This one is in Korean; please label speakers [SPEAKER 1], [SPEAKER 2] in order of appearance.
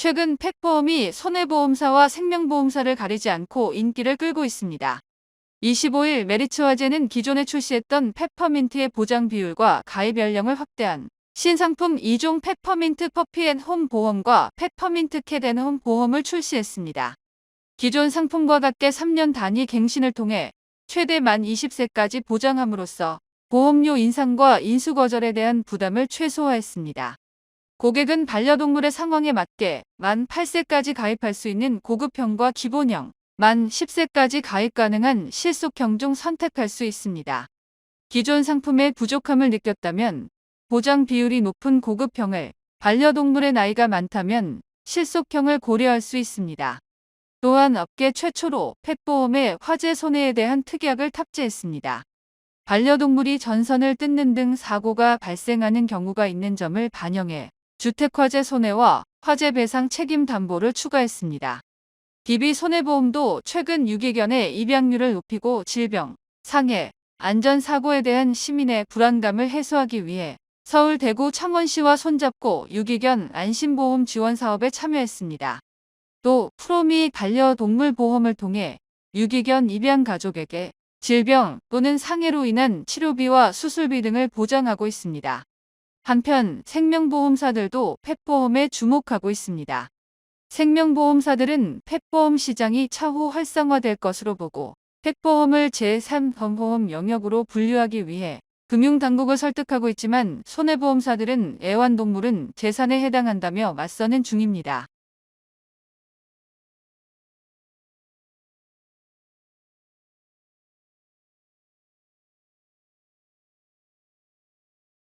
[SPEAKER 1] 최근 펫보험이 손해보험사와 생명보험사를 가리지 않고 인기를 끌고 있습니다. 25일 메리츠화재는 기존에 출시했던 페퍼민트의 보장 비율과 가입 연령을 확대한 신상품 2종 페퍼민트 퍼피앤홈 보험과 페퍼민트 캣앤홈 보험을 출시했습니다. 기존 상품과 같게 3년 단위 갱신을 통해 최대 만 20세까지 보장함으로써 보험료 인상과 인수거절에 대한 부담을 최소화했습니다. 고객은 반려동물의 상황에 맞게 만 8세까지 가입할 수 있는 고급형과 기본형, 만 10세까지 가입 가능한 실속형 중 선택할 수 있습니다. 기존 상품의 부족함을 느꼈다면 보장 비율이 높은 고급형을 반려동물의 나이가 많다면 실속형을 고려할 수 있습니다. 또한 업계 최초로 펫보험에 화재 손해에 대한 특약을 탑재했습니다. 반려동물이 전선을 뜯는 등 사고가 발생하는 경우가 있는 점을 반영해 주택화재 손해와 화재 배상 책임 담보를 추가했습니다. DB 손해보험도 최근 유기견의 입양률을 높이고 질병, 상해, 안전사고에 대한 시민의 불안감을 해소하기 위해 서울, 대구, 창원시와 손잡고 유기견 안심보험 지원 사업에 참여했습니다. 또 프로미 반려동물 보험을 통해 유기견 입양 가족에게 질병 또는 상해로 인한 치료비와 수술비 등을 보장하고 있습니다. 한편 생명보험사들도 펫보험에 주목하고 있습니다. 생명보험사들은 펫보험 시장이 차후 활성화될 것으로 보고 펫보험을 제3범보험 영역으로 분류하기 위해 금융당국을 설득하고 있지만 손해보험사들은 애완동물은 재산에 해당한다며 맞서는 중입니다.